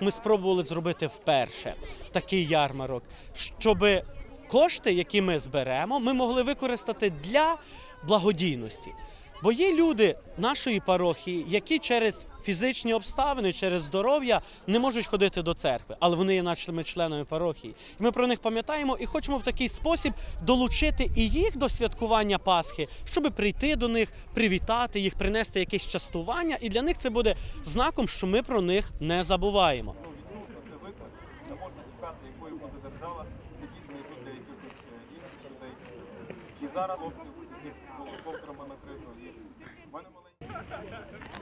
ми спробували зробити вперше такий ярмарок, щоб кошти, які ми зберемо, ми могли використати для благодійності. Бо є люди нашої парохії, які через фізичні обставини, через здоров'я не можуть ходити до церкви, але вони є нашими членами парохії. Ми про них пам'ятаємо і хочемо в такий спосіб долучити і їх до святкування Пасхи, щоб прийти до них, привітати їх, принести якесь частування. І для них це буде знаком, що ми про них не забуваємо. не можна чекати, якою буде держава, сидіти не тут е. І зараз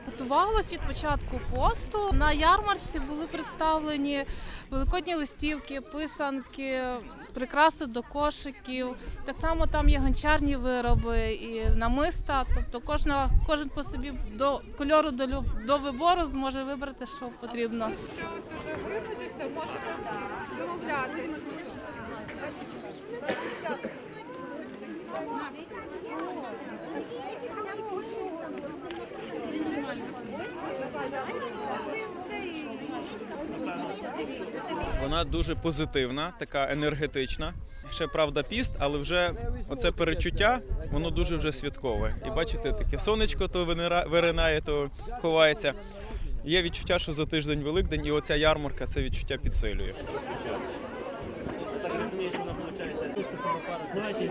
Готувалось від початку посту. На ярмарці були представлені великодні листівки, писанки, прикраси до кошиків. Так само там є гончарні вироби і намиста. Тобто кожна, кожен по собі до кольору до, люб- до вибору зможе вибрати, що потрібно. Вона дуже позитивна, така енергетична. Ще правда піст, але вже оце перечуття, воно дуже вже святкове. І бачите, таке сонечко то виринає, то ховається. Є відчуття, що за тиждень Великдень, і оця ярмарка це відчуття підсилює. Давайте,